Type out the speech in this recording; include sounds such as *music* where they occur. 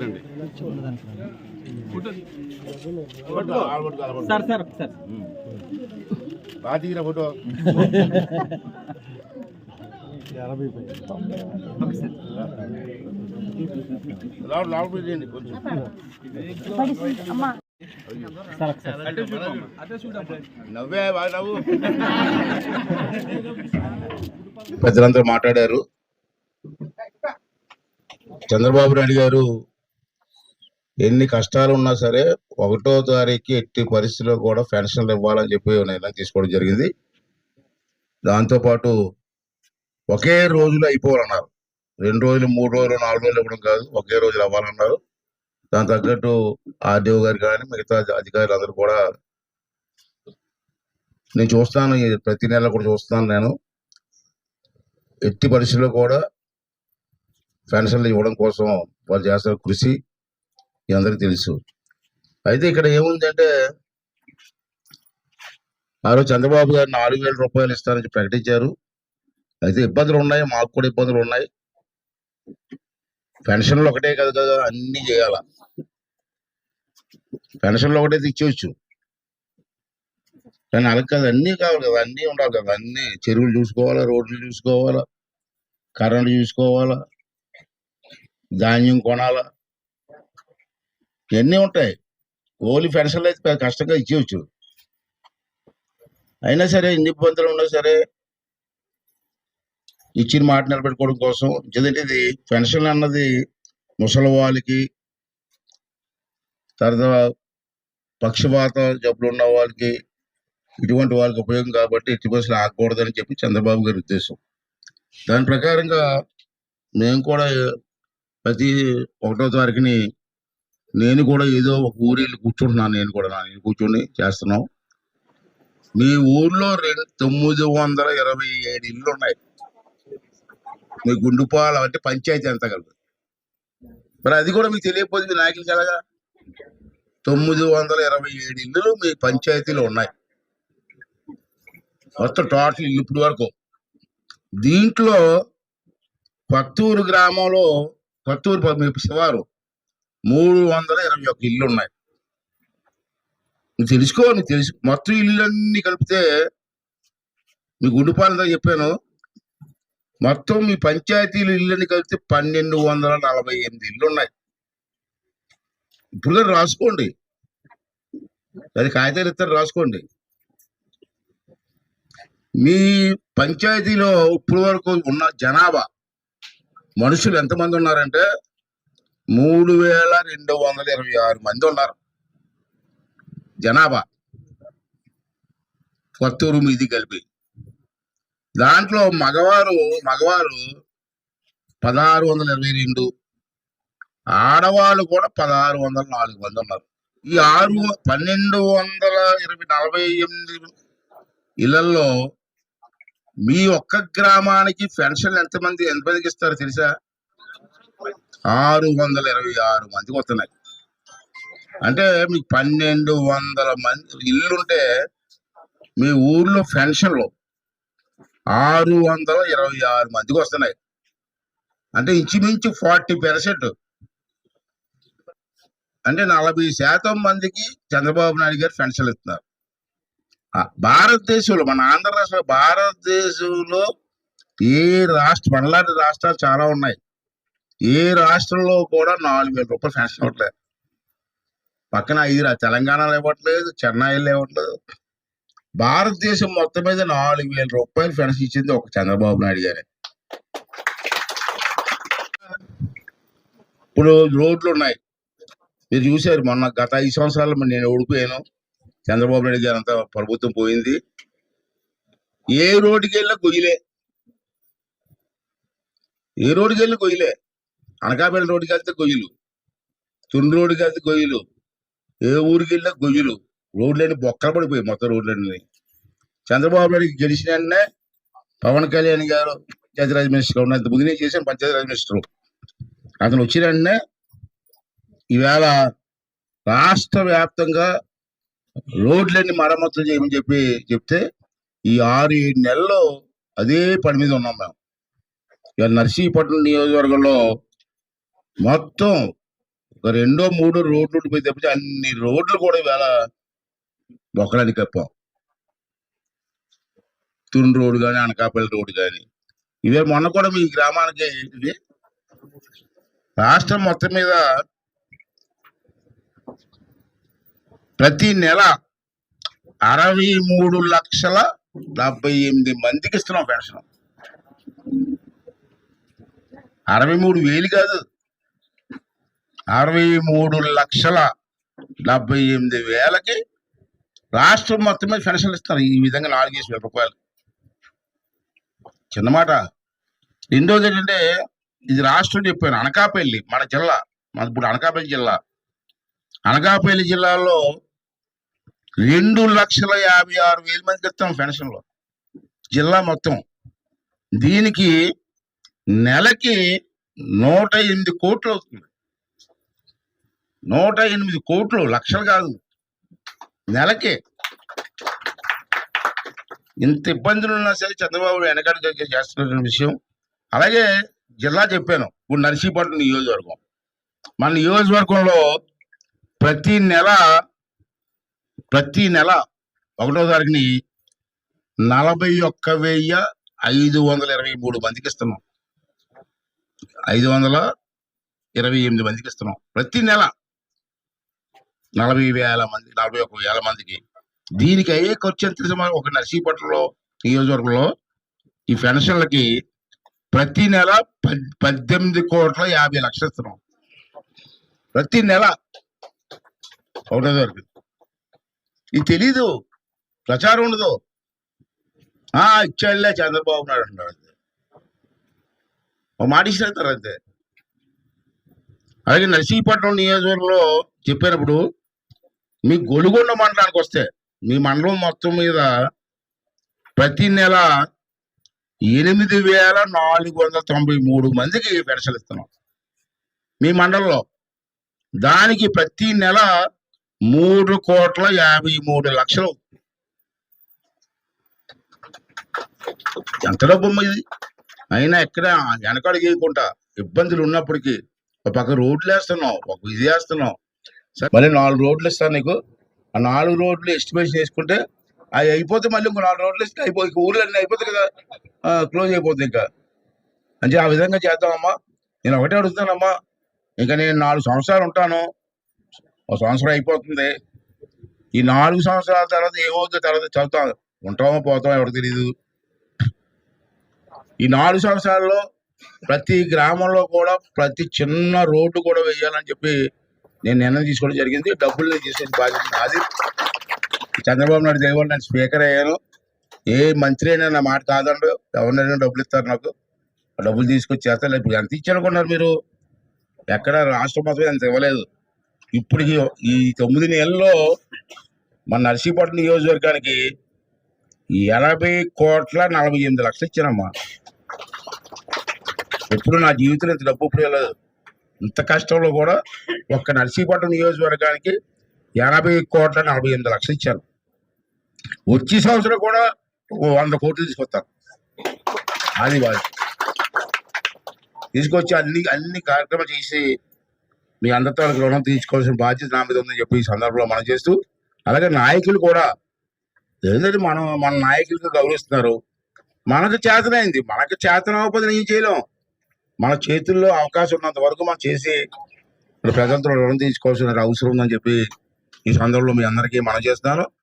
రండి. Sir sir sir. బాగా దిగిన ఫోటో. *laughs* ప్రజలందరూ కొంచెం మాట్లాడారు. చంద్రబాబు నాయుడు గారు ఎన్ని కష్టాలు ఉన్నా సరే ఒకటో తారీఖు ఎట్టి పరిస్థితిలో కూడా పెన్షన్లు ఇవ్వాలని చెప్పి నిర్ణయం తీసుకోవడం జరిగింది. దాంతోపాటు ఒకే రోజులో అయిపోవాలన్నారు. రెండు రోజులు మూడు రోజులు నాలుగు రోజులు ఇవ్వడం కాదు ఒకే రోజులు అవ్వాలన్నారు దాని తగ్గట్టు ఆర్డీఓ గారు కానీ మిగతా అధికారులు అందరూ కూడా నేను చూస్తాను ప్రతి నెల కూడా చూస్తాను నేను. ఎట్టి పరిస్థితుల్లో కూడా పెన్షన్లు ఇవ్వడం కోసం వాళ్ళు చేస్తున్న కృషి అందరికీ తెలుసు. అయితే ఇక్కడ ఏముందంటే ఆ రోజు చంద్రబాబు గారు నాలుగు వేల రూపాయలు ఇస్తారని ప్రకటించారు. అయితే ఇబ్బందులు ఉన్నాయి మాకు కూడా ఇబ్బందులు ఉన్నాయి. పెన్షన్లు ఒకటే కదా కదా అన్ని చేయాల? పెన్షన్లు ఒకటే ఇచ్చేవచ్చు కానీ అలాగే కాదు అన్నీ కావాలి కదా అన్నీ ఉండాలి కదా అన్నీ. చెరువులు చూసుకోవాలా రోడ్లు చూసుకోవాలా కరెంటు చూసుకోవాలా ధాన్యం కొనాలా. ఇవన్నీ ఉంటాయి. ఓన్లీ పెన్షన్లు అయితే కష్టంగా ఇచ్చేయచ్చు. అయినా సరే ఎన్ని ఇబ్బందులు ఉన్నా సరే ఇచ్చిన మాట నిలబెట్టుకోవడం కోసం ఎందుకంటే ఇది పెన్షన్ అన్నది ముసలి వాళ్ళకి తర్వాత పక్షపాత జబ్బులు ఉన్న వాళ్ళకి ఇటువంటి వాళ్ళకి ఉపయోగం కాబట్టి ఎట్టి బస్సులు ఆగకూడదని చెప్పి చంద్రబాబు గారి ఉద్దేశం. దాని ప్రకారంగా మేము కూడా ప్రతి ఒకటో తారీఖుని నేను కూడా ఏదో ఒక ఊరు వెళ్ళి కూర్చుంటున్నాను నేను కూడా నా నేను కూర్చొని చేస్తున్నాం. మీ ఊర్లో రెండు తొమ్మిది వందల ఇరవై ఏడు ఇళ్ళు ఉన్నాయి. మీ గుండుపాల అంటే పంచాయతీ ఎంత కలదు మరి అది కూడా మీకు తెలియకపోతే మీ నాయకులకి ఎలాగా తొమ్మిది వందల ఇరవై ఏడు ఇల్లులు మీ పంచాయతీలో ఉన్నాయి. మొత్తం టోటల్ ఇల్లు ఇప్పుడు వరకు. దీంట్లో కొత్తూరు గ్రామంలో కొత్తూరు శివారు మూడు వందల ఇరవై ఒక్క ఇల్లు ఉన్నాయి. నువ్వు తెలుసుకో నువ్వు తెలుసు. మొత్తం ఇల్లు అన్ని కలిపితే మీ గుండుపాలతో చెప్పాను? మొత్తం మీ పంచాయతీలు ఇల్లుని కలిపితే పన్నెండు వందల నలభై ఎనిమిది ఇల్లు ఉన్నాయి. ఇప్పుడు రాసుకోండి. అది కాగితాలు ఇస్తారు రాసుకోండి. మీ పంచాయతీలో ఇప్పుడు వరకు ఉన్న జనాభా మనుషులు ఎంతమంది ఉన్నారంటే మూడు వేల రెండు వందల ఇరవై ఆరు మంది ఉన్నారు. జనాభా కొత్తూరు మీది కలిపి. దాంట్లో మగవారు మగవారు పదహారు వందల ఇరవై రెండు ఆడవాళ్ళు కూడా పదహారు వందల నాలుగు మంది ఉన్నారు ఈ ఆరు పన్నెండు వందల ఇరవై నలభై ఎనిమిది ఇళ్ళలో మీ ఒక్క గ్రామానికి పెన్షన్ ఎంతమంది ఎంతమందికి ఇస్తారు తెలుసా? ఆరు వందల ఇరవై ఆరు మందికి వస్తున్నాయి. అంటే మీకు పన్నెండు వందల మంది ఇల్లుంటే మీ ఊర్లో పెన్షన్లు ఆరు వందల ఇరవై ఆరు మందికి వస్తున్నాయి. అంటే ఇంచుమించు ఫార్టీ పెర్సెంట్. అంటే నలభై శాతం మందికి చంద్రబాబు నాయుడు గారు పెన్షన్లు ఇస్తున్నారు. భారతదేశంలో మన ఆంధ్ర రాష్ట్ర భారతదేశంలో ఏ రాష్ట్ర మనలాంటి రాష్ట్రాలు చాలా ఉన్నాయి. ఏ రాష్ట్రంలో కూడా నాలుగు వేల రూపాయలు పెన్షన్ ఇవ్వట్లేదు. పక్కన ఐదు తెలంగాణలో ఇవ్వట్లేదు చెన్నైలో ఇవ్వట్లేదు. భారతదేశం మొత్తం మీద నాలుగు వేల రూపాయలు ఫెన్స్ ఇచ్చింది ఒక చంద్రబాబు నాయుడు గారే. ఇప్పుడు రోడ్లు ఉన్నాయి. మీరు చూశారు మొన్న గత ఐదు సంవత్సరాలు నేను ఓడిపోయాను. చంద్రబాబు నాయుడు గారు అంతా ప్రభుత్వం పోయింది. ఏ రోడ్డుకి వెళ్ళినా గొయ్యలే ఏ రోడ్డుకి వెళ్ళినా గొయ్యలే అనకాపల్లి రోడ్డుకి వెళ్తే గొయ్యలు తుండ్రు రోడ్డుకి వెళ్తే గొయ్యలు ఏ ఊరికి వెళ్ళినా గొయ్యలు రోడ్లన్నీ బొక్కలు పడిపోయి మొత్తం రోడ్లన్నీ. చంద్రబాబు నాయుడు గెలిచిన వెంటనే పవన్ కళ్యాణ్ గారు పంచాయతీరాజ్ మినిస్టర్ ఉన్నంత ముందు నేను చేశాను పంచాయతీరాజ్ మినిస్టర్. అతను వచ్చిన వెంటనే ఈవేళ రాష్ట్ర వ్యాప్తంగా రోడ్లన్నీ మరమ్మతులు చేయమని చెప్పి చెప్తే ఈ ఆరు ఏడు నెలల్లో అదే పని మీద ఉన్నాం మేము. ఇవాళ నర్సీపట్నం నియోజకవర్గంలో మొత్తం ఒక రెండో మూడో రోడ్లు ఉండిపోయి తప్పితే అన్ని రోడ్లు కూడా ఇవాళ మొక్కలని కప్పాం. తున్ రోడ్డు కానీ అనకాపల్లి రోడ్డు కానీ ఇవే మొన్న కూడా మీ గ్రామానికి ఇది రాష్ట్రం మొత్తం మీద ప్రతి నెల అరవై మూడు లక్షల డెబ్బై ఎనిమిది మందికి ఇస్తున్నాం పెన్షన్. అరవై మూడు వేలు కాదు. అరవై మూడు లక్షల డెబ్బై ఎనిమిది వేలకి రాష్ట్రం మొత్తం మీద పెన్షన్లు ఇస్తారు. ఈ విధంగా నాలుగేసి వేల రూపాయలు. చిన్న మాట. రెండోది ఏంటంటే ఇది రాష్ట్రం చెప్పాను. అనకాపల్లి మన జిల్లా. మన ఇప్పుడు అనకాపల్లి జిల్లా. అనకాపల్లి జిల్లాలో రెండు లక్షల యాభై ఆరు వేల మందికి ఇస్తాం పెన్షన్లు. జిల్లా మొత్తం. దీనికి నెలకి నూట ఎనిమిది కోట్లు అవుతుంది. నూట ఎనిమిది కోట్లు లక్షలు కాదు. నెలకి. ఇంత ఇబ్బందులు ఉన్నా సరే చంద్రబాబు వెనకాల చేస్తున్న విషయం. అలాగే జిల్లా చెప్పాను ఇప్పుడు నర్సీపట్నం నియోజకవర్గం. మన నియోజకవర్గంలో ప్రతి నెల ప్రతి నెల ఒకటో తారీఖుని నలభై ఒక్క వెయ్యి ఐదు వందల ఇరవై మూడు మందికి ఇస్తున్నాం. ఐదు వందల ఇరవై ఎనిమిది మందికి ఇస్తున్నాం. ప్రతి నెల నలభై వేల మంది నలభై ఒక వేల మందికి. దీనికి అయ్యే ఖర్చు ఎంత సుమారు ఒక నర్సీపట్నంలో నియోజకవర్గంలో ఈ పెన్షన్లకి ప్రతి నెల పద్- పద్దెనిమిది కోట్ల యాభై లక్షలు ఇస్తున్నాం ప్రతి నెల ఒకటో తారీఖు ఇది తెలీదు. ప్రచారం ఉండదు. ఆ ఇచ్చాడులే చంద్రబాబు నాయుడు అంటారు అంతే. ఒక మాట ఇస్తారు అంతే. అలాగే నర్సీపట్నం నియోజకవర్గంలో చెప్పినప్పుడు మీ గొలుగొండ మండలానికి వస్తే మీ మండలం మొత్తం మీద ప్రతి నెల ఎనిమిది వేల నాలుగు వందల తొంభై మూడు మందికి పెన్షన్ ఇస్తున్నాం. మీ మండలంలో దానికి ప్రతి నెల మూడు కోట్ల యాభై మూడు లక్షలు. ఎంత డబ్బు ఇది? అయినా ఎక్కడ వెనకాడ చేయకుండా ఇబ్బందులు ఉన్నప్పటికీ ఒక పక్క రోడ్లు వేస్తున్నాం ఒక ఇది వేస్తున్నాం. మళ్ళీ నాలుగు రోడ్లు ఇస్తాను నీకు. ఆ నాలుగు రోడ్లు ఎస్టిమేషన్ చేసుకుంటే అవి అయిపోతే మళ్ళీ ఇంకో నాలుగు రోడ్లు ఇస్తే అయిపోయి ఊర్లు అన్నీ అయిపోతాయి కదా. క్లోజ్ అయిపోతుంది ఇంకా. అంటే ఆ విధంగా చేద్దామమ్మా. నేను ఒకటే అడుగుతానమ్మా ఇంకా నేను నాలుగు సంవత్సరాలు ఉంటాను. ఒక సంవత్సరం అయిపోతుంది. ఈ నాలుగు సంవత్సరాల తర్వాత ఏమవుతుందో తర్వాత చదువుతాం. ఉంటామో పోతామో ఎవరికి తెలియదు ఈ నాలుగు సంవత్సరాల్లో ప్రతి గ్రామంలో కూడా ప్రతి చిన్న రోడ్డు కూడా వేయాలని చెప్పి నేను నిర్ణయం తీసుకోవడం జరిగింది. డబ్బులు తీసుకొని బాధ్యత నాది. చంద్రబాబు నాయుడు దేవుడు నేను స్పీకర్ అయ్యాను. ఏ మంత్రి అయినా నా మాట కాదండు. ఎవరినైనా డబ్బులు ఇస్తారు నాకు. డబ్బులు తీసుకొచ్చి చేస్తారు ఇప్పుడు ఎంత ఇచ్చారనుకున్నారు మీరు? ఎక్కడ రాష్ట్రం మొత్తం ఎంత ఇవ్వలేదు. ఇప్పుడు ఈ- తొమ్మిది నెలల్లో మన నర్సీపట్నం నియోజకవర్గానికి ఎనభై కోట్ల నలభై ఎనిమిది లక్షలు ఇచ్చానమ్మా ఎప్పుడు నా జీవితంలో ఇంత డబ్బు ఇప్పుడు వెళ్ళదు ఇంత కష్టంలో కూడా ఒక్క నర్సీపట్నం నియోజకవర్గానికి ఎనభై కోట్ల నలభై ఎనిమిది లక్షలు ఇచ్చారు. వచ్చే సంవత్సరం కూడా వంద కోట్లు తీసుకొస్తారు. అది వాళ్ళు తీసుకొచ్చి అన్ని అన్ని కార్యక్రమాలు చేసి మీ అందరితో రుణం తీసుకోవాల్సిన బాధ్యత నా మీద ఉందని చెప్పి ఈ సందర్భంలో మనం చేస్తూ అలాగే నాయకులు కూడా ఏంటంటే మనం మన నాయకులకు గౌరవిస్తున్నారు. మనకు చేతనైంది. మనకు చేతనవకపోతే ఏం చేయలేం. మన చేతుల్లో అవకాశం ఉన్నంత వరకు మనం చేసి ప్రజలతో రుణం తీసుకోవాల్సిన అవసరం ఉందని చెప్పి ఈ సందర్భంలో మీ అందరికీ మనం చేస్తున్నాను.